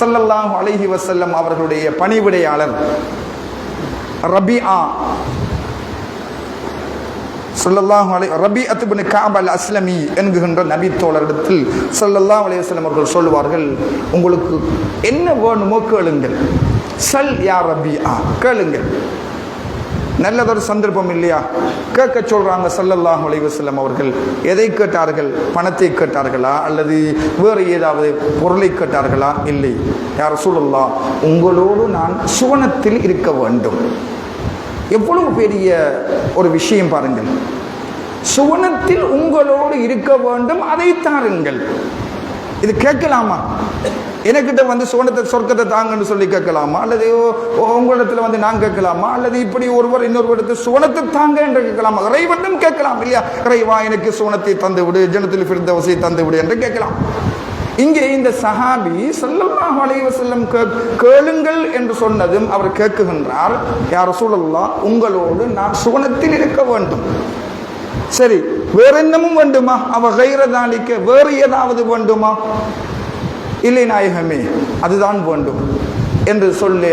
ஸல்லல்லாஹு அலஹி வசல்லம் அவர்களுடைய பணிவிடையாளர் ரபிஆ. ஸல்லல்லாஹு அலை ரபி அத்துபின் காப் அல் அஸ்லமி என்கின்ற நபி தோழரிடத்தில் ஸல்லல்லாஹு அலைஹி அவர்கள் சொல்லுவார்கள் உங்களுக்கு என்ன வேணுமோ கேளுங்கள். சல் யா ஆ கேளுங்கள். நல்லதொரு சந்தர்ப்பம் இல்லையா? கேட்க சொல்றாங்க சல்லல்லாஹ் அலைஹி அவர்கள். எதை கேட்டார்கள்? பணத்தை கேட்டார்களா? அல்லது வேறு ஏதாவது பொருளை கேட்டார்களா? இல்லை. யார் சூழல்லா உங்களோடு நான் சுவனத்தில் இருக்க வேண்டும். எவ்வளவு பெரிய ஒரு விஷயம் பாருங்கள். சுவனத்தில் உங்களோடு இருக்க வேண்டும். அதை தாருங்கள். இது கேட்கலாமா? எனக்கிட்ட வந்து சுவனத்தை சொர்க்கத்தை தாங்கன்னு சொல்லி கேட்கலாமா? அல்லது உங்களிடத்துல வந்து நான் கேட்கலாமா? அல்லது இப்படி ஒருவர் இன்னொரு இடத்து சுவனத்தை தாங்க என்று கேட்கலாமா? இறைவனும் கேட்கலாம் இல்லையா? இறைவா எனக்கு சுவனத்தை தந்து விடு ஜனத்தில் ஃபிர்தவசை தந்து விடு என்று கேட்கலாம். இங்கே இந்த சஹாபி ஸல்லல்லாஹு அலைஹி செல்லம் கே- கேளுங்கள் என்று சொன்னதும் அவர் கேட்குகின்றார் யார் ரசூலல்லாஹ் உங்களோடு நான் சுவனத்தில் இருக்க வேண்டும். சரி வேற என்னமும் வேண்டுமா? அவ கைரதாளிக்க வேறு ஏதாவது வேண்டுமா? இல்லை நாயகமே அதுதான் வேண்டும் என்று சொல்லி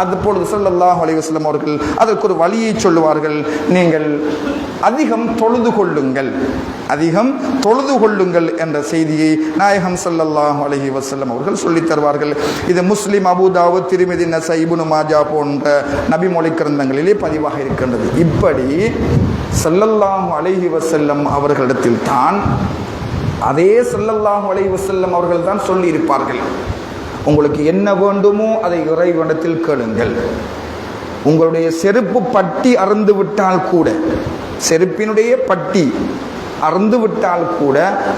அப்பொழுது சொல்லல்லாஹ் அலைஹி அவர்கள் அதற்கு ஒரு வழியை சொல்லுவார்கள். நீங்கள் அதிகம் தொழுது கொள்ளுங்கள் அதிகம் தொழுது கொள்ளுங்கள் என்ற செய்தியை நாயகம் சல்லல்லாஹ் அலஹி வசல்லம் அவர்கள் சொல்லித் தருவார்கள். இது முஸ்லீம் அபூதாவு திருமிதி நசைபுனு மாஜா போன்ற நபிமொழி கிரந்தங்களிலே பதிவாக இருக்கின்றது. இப்படி சல்லல்லாஹ் அலஹி வசல்லம் அவர்களிடத்தில் தான் அதே ஸல்லல்லாஹு வளைவு செல்லும் அவர்கள் தான் சொல்லியிருப்பார்கள். உங்களுக்கு என்ன வேண்டுமோ அதை இறைவனத்தில் கேளுங்கள். உங்களுடைய செருப்பு பட்டி அறந்து விட்டால் கூட செருப்பினுடைய பட்டி அறந்துவிட்டால் கூட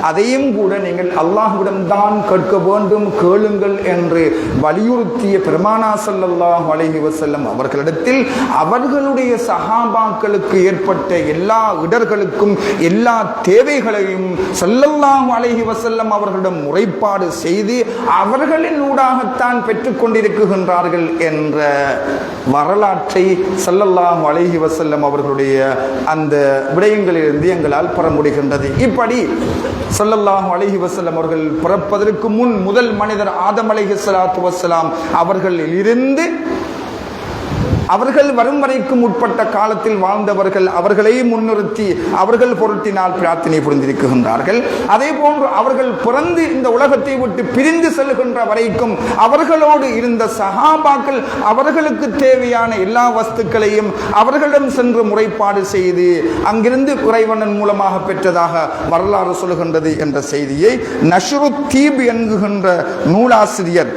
அதையும் கூட நீங்கள் அல்லாஹ்விடம் தான் கேட்க வேண்டும் கேளுங்கள் என்று வலியுறுத்திய பெருமானா சல்லாஹ் அலைஹி வசல்லம் அவர்களிடத்தில் அவர்களுடைய சஹாபாக்களுக்கு ஏற்பட்ட எல்லா இடர்களுக்கும் எல்லா தேவைகளையும் ஸல்லல்லாஹு அலைஹி வசல்லம் அவர்களிடம் முறைப்பாடு செய்து அவர்களின் ஊடாகத்தான் பெற்றுக்கொண்டிருக்கின்றார்கள் என்ற வரலாற்றை ஸல்லல்லாஹு அலைஹி வசல்லம் அவர்களுடைய அந்த விடயங்களிலிருந்து எங்களால் பெற கூறப்படுகின்றது இப்படி ஸல்லல்லாஹு அலஹி வசலம் அவர்கள் பிறப்பதற்கு முன் முதல் மனிதர் ஆதம் அலஹி சலாத்து வசலாம் அவர்களில் இருந்து அவர்கள் வரும் வரைக்கும் உட்பட்ட காலத்தில் வாழ்ந்தவர்கள் அவர்களை முன்னிறுத்தி அவர்கள் பொருட்டினால் பிரார்த்தனை புரிந்திருக்கின்றார்கள். அதே போன்று அவர்கள் பிறந்து இந்த உலகத்தை விட்டு பிரிந்து செல்கின்ற வரைக்கும் அவர்களோடு இருந்த சகாபாக்கள் அவர்களுக்கு தேவையான எல்லா வஸ்துக்களையும் அவர்களிடம் சென்று முறைப்பாடு செய்து அங்கிருந்து இறைவனன் மூலமாக பெற்றதாக வரலாறு சொல்கின்றது என்ற செய்தியை நஷ்ரு தீப் என்கின்ற நூலாசிரியர்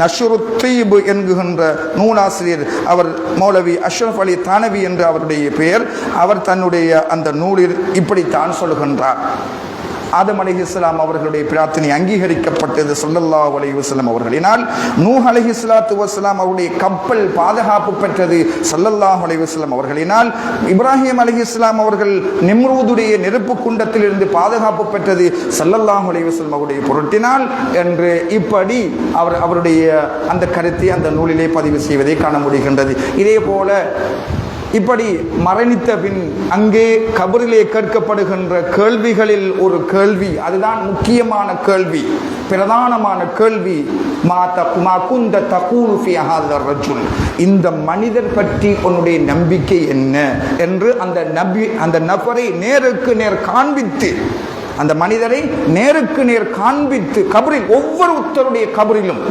நஷ்ரு தீப் என்கின்ற நூலாசிரியர் அவர் மௌலவி அஷ்ரஃப் அலி தானவி என்று அவருடைய பெயர் அவர் தன்னுடைய அந்த நூலில் இப்படித்தான் சொல்கின்றார் ஆதம் அலி இஸ்லாம் அவர்களுடைய பிரார்த்தனை அங்கீகரிக்கப்பட்டது சொல்லல்லா அலி வஸ்லாம் அவர்களினால். நூஹ் அலைஹி இஸ்லாத்து வஸ்லாம் அவருடைய கப்பல் பாதுகாப்பு பெற்றது ஸல்லல்லாஹு அலி வஸ்லாம் அவர்களினால். இப்ராஹிம் அலைஹி இஸ்லாம் அவர்கள் நிம்ரூதுடைய நெருப்பு குண்டத்திலிருந்து பாதுகாப்பு பெற்றது சல்லல்லாஹ் அலி வஸ்லாம் அவருடைய பொருட்டினால் என்று இப்படி அவர் அவருடைய அந்த கருத்தை அந்த நூலிலே பதிவு செய்வதை காண முடிகின்றது. இதே போல இப்படி மரணித்த பின் அங்கே கபரிலே கேட்கப்படுகின்ற கேள்விகளில் ஒரு கேள்வி அதுதான் முக்கியமான கேள்வி பிரதானமான கேள்வி. மா தக் மா குந்த தகூலு ஃபி ரஜுல். இந்த மனிதர் பற்றி உன்னுடைய நம்பிக்கை என்ன? என்று அந்த நபி அந்த நபரை நேருக்கு நேர் காண்பித்து அந்த மனிதரை நேருக்கு நேர் காண்பித்து கபரில் ஒவ்வொருத்தருடைய கபரிலும்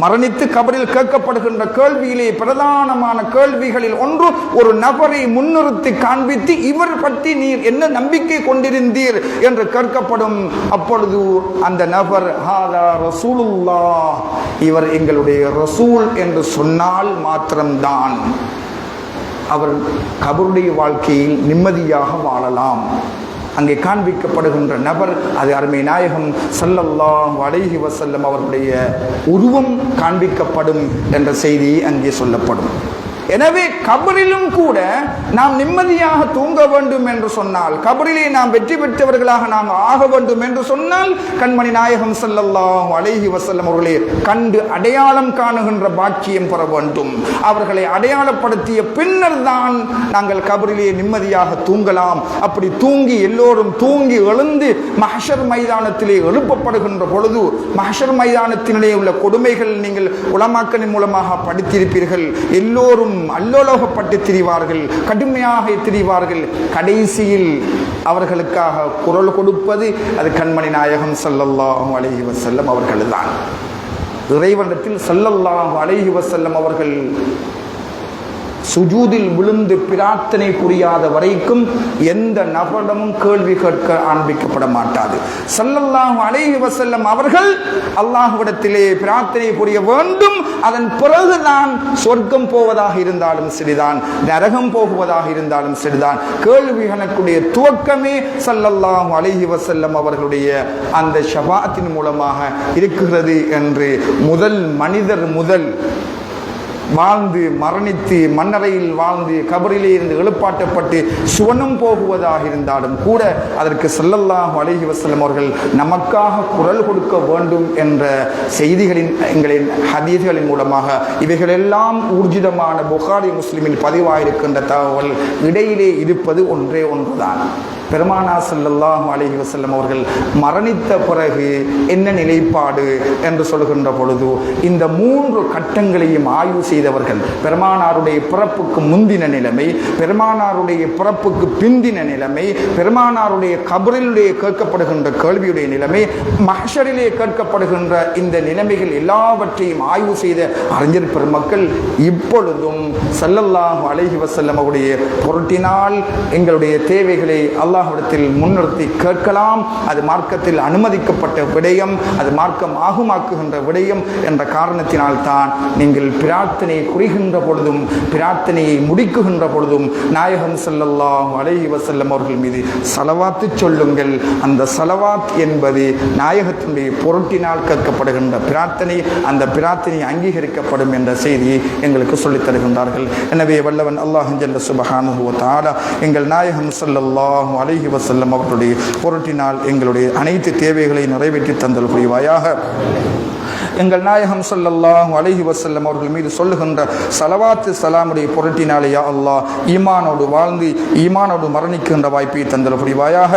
மரணித்து கபரில் கேட்கப்படுகின்ற கேள்வியிலே பிரதானமான கேள்விகளில் ஒன்று ஒரு நபரை முன்னிறுத்தி காண்பித்து இவர் பற்றி நீர் என்ன நம்பிக்கை கொண்டிருந்தீர் என்று கேட்கப்படும். அப்பொழுது அந்த நபர் ஹாதா ரசூலுல்லா இவர் எங்களுடைய ரசூல் என்று சொன்னால் மாத்திரம்தான். அவர் கபருடைய வாழ்க்கையில் நிம்மதியாக வாழலாம். அங்கே காண்பிக்கப்படுகின்ற நபர் அது அருமை நாயகம் ஸல்லல்லாஹு அலைஹி வசல்லம் அவர்களுடைய உருவம் காண்பிக்கப்படும் என்ற செய்தி அங்கே சொல்லப்படும். எனவே கபரிலும் கூட நாம் நிம்மதியாக தூங்க வேண்டும் என்று சொன்னால் கபரிலே நாம் வெற்றி பெற்றவர்களாக நாம் ஆக வேண்டும் என்று சொன்னால் கண்மணி நாயகம் செல்லல்லாம் அழகி வசல்லம் அவர்களே கண்டு அடையாளம் காணுகின்ற பாக்கியம் பெற வேண்டும். அவர்களை அடையாளப்படுத்திய பின்னர் தான் நாங்கள் கபரிலே நிம்மதியாக தூங்கலாம். அப்படி தூங்கி எல்லோரும் தூங்கி எழுந்து மஹஷர் மைதானத்திலே எழுப்பப்படுகின்ற பொழுது மஹஷர் மைதானத்தினிலே உள்ள கொடுமைகள் நீங்கள் உலமாக்கலின் மூலமாக படித்திருப்பீர்கள். எல்லோரும் அல்லோலோகப்பட்டு திரிவார்கள் கடுமையாக திரிவார்கள். கடைசியில் அவர்களுக்காக குரல் கொடுப்பது அது கண்மணி நாயகம் ஸல்லல்லாஹு அலைஹி வஸல்லம் அவர்கள்தான். இறைவனத்தில் ஸல்லல்லாஹு அலைஹி செல்லும் அவர்கள் சுஜூதில் விழுந்து பிரார்த்தனை புரியாத வரைக்கும் எந்த நபரிடமும் கேள்வி கேட்க ஆரம்பிக்கப்பட மாட்டாது. சல்லல்லாஹு அலைஹி வசல்லம் அவர்கள் அல்லாஹுவிடத்திலே பிரார்த்தனை புரிய வேண்டும். அதன் பிறகுதான் சொர்க்கம் போவதாக இருந்தாலும் சரிதான் நரகம் போகுவதாக இருந்தாலும் சரிதான் கேள்விகளுக்குடைய துவக்கமே சல்லல்லாஹு அலைஹி வசல்லம் அவர்களுடைய அந்த ஷபாத்தின் மூலமாக இருக்கிறது என்று முதல் மனிதர் முதல் வாழ்ந்து மரணித்து மண்ணறையில் வாழ்ந்து கபரிலே இருந்து எழுப்பாட்டப்பட்டு சுவனம் போகுவதாக இருந்தாலும் கூட அதற்கு ஸல்லல்லாஹு அழகி வசலம் அவர்கள் நமக்காக குரல் கொடுக்க வேண்டும் என்ற செய்திகளின் எங்களின் ஹதீஸ்களின் மூலமாக இவைகளெல்லாம் ஊர்ஜிதமான புகாரி முஸ்லிமில் பதிவாயிருக்கின்ற தகவல் இடையிலே இருப்பது ஒன்றே ஒன்றுதான். பெருமானா ஸல்லல்லாஹு அழகி வசல்லம் அவர்கள் மரணித்த பிறகு என்ன நிலைப்பாடு என்று சொல்கின்ற பொழுது இந்த மூன்று கட்டங்களையும் ஆய்வு செய்தவர்கள் பெருமானாருடைய பிறப்புக்கு முந்தின நிலைமை பெருமானாருடைய பிறப்புக்கு பிந்தின நிலைமை பெருமானாருடைய கபரிலுடைய கேட்கப்படுகின்ற கேள்வியுடைய நிலைமை மஹஷரிலே கேட்கப்படுகின்ற இந்த நிலைமைகள் எல்லாவற்றையும் ஆய்வு செய்த அறிஞர் பெருமக்கள் இப்பொழுதும் ஸல்லல்லாஹு அலைஹி வசல்லம் அவருடைய பொருட்டினால் எங்களுடைய தேவைகளை அல்லாஹ்விடத்தில் முன்னிறுத்தி கேட்கலாம். அது மார்க்கத்தில் அனுமதிக்கப்பட்ட விடயம் அது மார்க்கம் ஆகுமாக்குகின்ற விடயம் என்ற காரணத்தினால் தான் நீங்கள் பிரார்த்தனை குறைகின்ற பொழுதும் பிரார்த்தனையை முடிக்குகின்ற பொழுதும் நாயகம் செல்லல்லாம் அலைஹி வசல்லம் அவர்கள் மீது செலவாத்து சொல்லுங்கள். அந்த செலவாத் என்பது நாயகத்தினுடைய பொருட்டினால் கேட்கப்படுகின்ற பிரார்த்தனை அந்த பிரார்த்தனை அங்கீகரிக்கப்படும் என்ற செய்தியை எங்களுக்கு சொல்லித் தருகின்றார்கள். எனவே வல்லவன் அல்லாஹ் ஜல்ல சுபஹானுஹு எங்கள் நாயகம் செல்லல்லாம் அலைஹி வசல்லம் அவர்களுடைய பொருட்டினால் எங்களுடைய அனைத்து தேவைகளை நிறைவேற்றி தந்தல் புரிவாயாக எங்கள் நாயகம் ஸல்லல்லாஹு அலஹி வசல்லம் அவர்கள் மீது சொல்லுகின்ற சலவாத்து சலாமுடைய புரட்டினாலேயா அல்லாஹ் ஈமானோடு வாழ்ந்து ஈமானோடு மரணிக்கின்ற வாய்ப்பை தந்தல் புரிவாயாக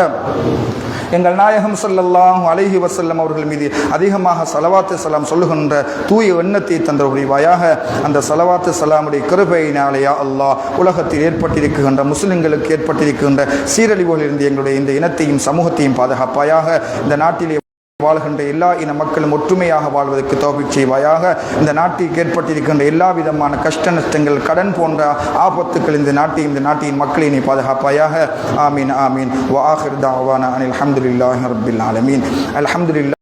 எங்கள் நாயகம் சொல்லல்லாம் அலைஹி வசல்லம் அவர்கள் மீது அதிகமாக சலவாத்து சலாம் சொல்லுகின்ற தூய எண்ணத்தை தந்த புரிவாயாக அந்த சலவாத்து சலாமுடைய கிருபையினாலேயா அல்லாஹ் உலகத்தில் ஏற்பட்டிருக்கின்ற முஸ்லிம்களுக்கு ஏற்பட்டிருக்கின்ற சீரழிவுகளிலிருந்து எங்களுடைய இந்த இனத்தையும் சமூகத்தையும் பாதுகாப்பாயாக இந்த நாட்டிலே வாழ்கின்ற எல்லா இன மக்களும் ஒற்றுமையாக வாழ்வதற்கு தோப்பிச் செய்வாயாக. இந்த நாட்டிற்கு ஏற்பட்டிருக்கின்ற எல்லா விதமான கஷ்ட நஷ்டங்கள் கடன் போன்ற ஆபத்துக்கள் இந்த நாட்டையும் இந்த நாட்டின் மக்களினை பாதுகாப்பாயாக. ஆமீன் ஆமீன். வாஹிர் தாவான அனில் அல்ஹம்துலில்லாஹி ரப்பில் ஆலமீன். அல்ஹம்துலில்லாஹ்.